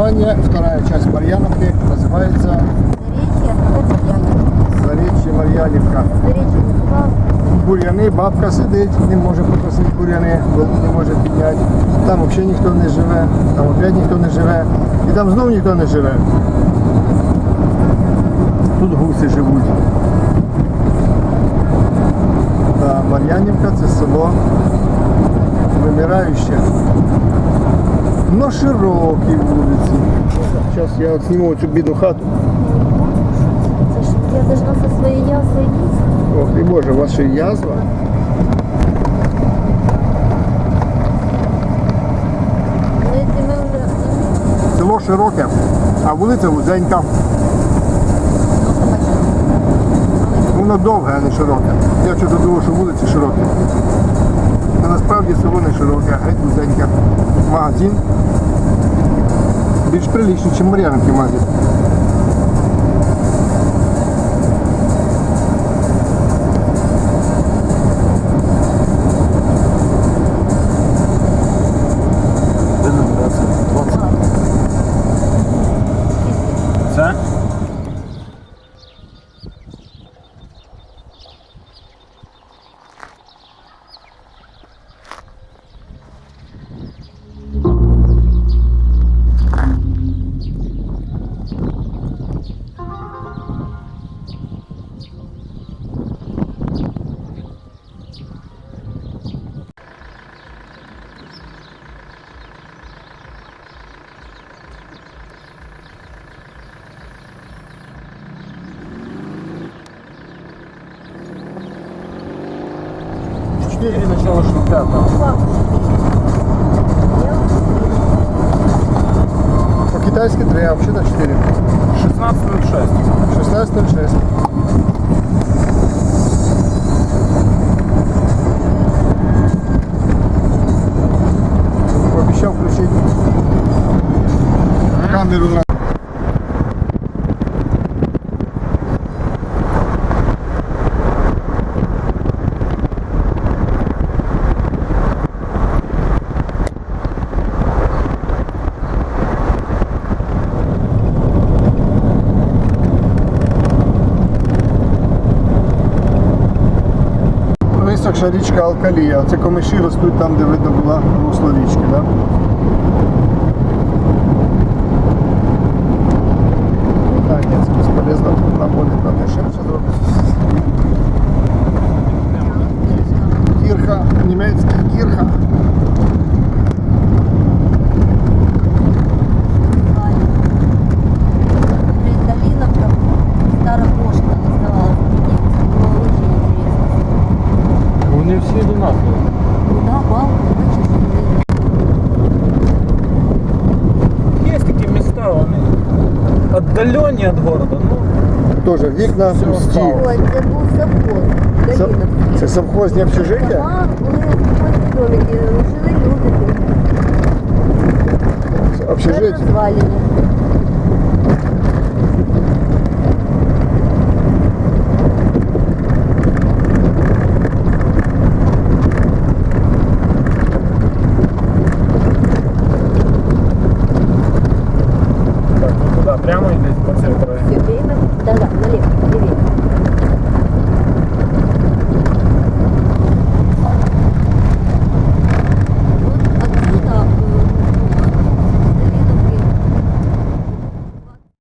название, вторая часть Марьяновки называется Заречье Мар'янівка. Бур'яни, бабка сидить, не може покосити бур'яни, не може підняти. Там взагалі ніхто не живе, там опять ніхто не живе. І там знову ніхто не живе. Тут гуси живуть. Да, Мар'янівка це село вимираюче. Но широкі вулиці. Зараз я от зніму цю бідну хату. Я должна со своей язвой есть. Ох ти Боже, у вас язва. Село широке, а вулиця вузенька. Воно довге, а не широке. Я вчора думав, що вулиці широкі. А насправді село не широке, а геть вузеньке магазин. Більш приличний, ніж Мар'янки магазин. Thank. 160 По китайски 3, а вообще-то 4. 16.06. 16.06. Обещал включить камеру на... Висохша річка Алкалія. Це комиші ростуть там, де видно була русло річки. Да? Так, ні, це безполезно наводить на дешевше зробити. Кірха, німецька кірха. Віддалені от города, ну Тоже вікна пусті. Ой, це був совхоз. Це, Долиновка. це совхозні общежиття? Дома були в домики, жили люди. Це Це Общежиття. розвалені. Прямо йдуть по центру. Все время, да-да, налево.